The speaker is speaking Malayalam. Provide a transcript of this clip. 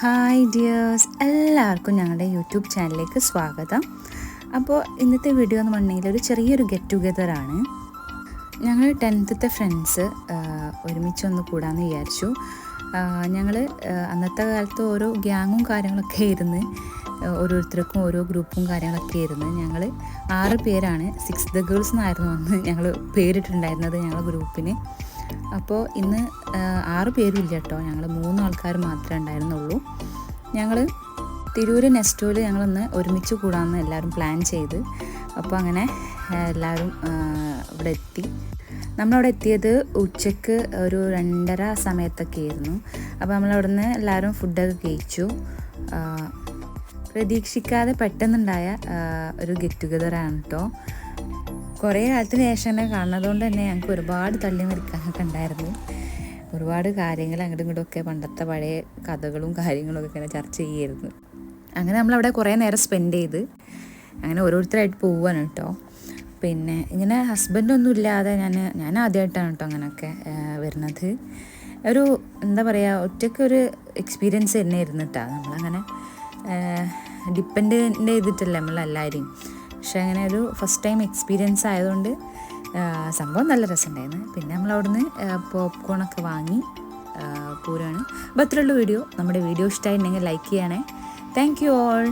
ഹായ് ഡിയേഴ്സ് എല്ലാവർക്കും ഞങ്ങളുടെ യൂട്യൂബ് ചാനലിലേക്ക് സ്വാഗതം. അപ്പോൾ ഇന്നത്തെ വീഡിയോ എന്ന് പറഞ്ഞെങ്കിൽ ഒരു ചെറിയൊരു ഗെറ്റ് ടുഗെദറാണ് ഞങ്ങൾ ടെൻത്തത്തെ ഫ്രണ്ട്സ് ഒരുമിച്ച് ഒന്ന് കൂടാമെന്ന് വിചാരിച്ചു. ഞങ്ങൾ അന്നത്തെ കാലത്ത് ഓരോ ഗ്യാങ്ങും കാര്യങ്ങളൊക്കെ ഇരുന്ന് ഓരോരുത്തർക്കും ഓരോ ഗ്രൂപ്പും കാര്യങ്ങളൊക്കെ ഇരുന്ന് ഞങ്ങൾ ആറ് പേരാണ്. സിക്സ് ദ ഗേൾസ് എന്നായിരുന്നു അന്ന് ഞങ്ങൾ പേരിട്ടുണ്ടായിരുന്നത് ഞങ്ങളുടെ ഗ്രൂപ്പിന് അപ്പോൾ ഇന്ന് ആറ് പേരും ഇല്ല കേട്ടോ. ഞങ്ങൾ മൂന്ന് ആൾക്കാർ മാത്രമേ ഉണ്ടായിരുന്നുള്ളൂ. ഞങ്ങൾ തിരൂര് നെസ്റ്റോയിൽ ഞങ്ങളൊന്ന് ഒരുമിച്ച് കൂടാമെന്ന് എല്ലാവരും പ്ലാൻ ചെയ്ത്. അപ്പോൾ അങ്ങനെ എല്ലാവരും ഇവിടെ എത്തി. നമ്മളവിടെ എത്തിയത് ഉച്ചയ്ക്ക് ഒരു രണ്ടര സമയത്തൊക്കെ ആയിരുന്നു. അപ്പോൾ നമ്മളവിടെ നിന്ന് എല്ലാവരും ഫുഡൊക്കെ കഴിച്ചു. പ്രതീക്ഷിക്കാതെ പെട്ടെന്നുണ്ടായ ഒരു ഗെറ്റ് ടുഗദറാണ് കേട്ടോ കുറേ കാലത്തിന് ശേഷം തന്നെ കാണുന്നതുകൊണ്ട് തന്നെ ഞങ്ങൾക്ക് ഒരുപാട് തള്ളി മറിക്കാനൊക്കെ ഉണ്ടായിരുന്നു. ഒരുപാട് കാര്യങ്ങൾ അങ്ങോട്ടും ഇങ്ങോട്ടും ഒക്കെ പണ്ടത്തെ പഴയ കഥകളും കാര്യങ്ങളും ഒക്കെ ഇങ്ങനെ ചർച്ച ചെയ്യായിരുന്നു അങ്ങനെ നമ്മളവിടെ കുറേ നേരം സ്പെൻഡ് ചെയ്ത് അങ്ങനെ ഓരോരുത്തരായിട്ട് പോവാണ് കേട്ടോ. പിന്നെ ഇങ്ങനെ ഹസ്ബൻഡൊന്നും ഇല്ലാതെ ഞാൻ ഞാൻ ആദ്യമായിട്ടാണ് കേട്ടോ അങ്ങനെയൊക്കെ വരുന്നത്. ഒരു എന്താ പറയുക ഒറ്റയ്ക്ക് ഒരു എക്സ്പീരിയൻസ് തന്നെ ഇരുന്നിട്ടാണ് നമ്മളങ്ങനെ ഡിപ്പെൻഡ് ചെയ്തിട്ടല്ല നമ്മളെല്ലാവരെയും പക്ഷെ അങ്ങനെ ഒരു ഫസ്റ്റ് ടൈം എക്സ്പീരിയൻസ് ആയതുകൊണ്ട് സംഭവം നല്ല രസമുണ്ടായിരുന്നു. പിന്നെ നമ്മൾ അവിടുന്ന് പോപ്കോണൊക്കെ വാങ്ങി പോരാണ് അപ്പോൾ അത്രയുള്ള വീഡിയോ നമ്മുടെ വീഡിയോ ഇഷ്ടമായിട്ടുണ്ടെങ്കിൽ ലൈക്ക് ചെയ്യണേ. Thank you all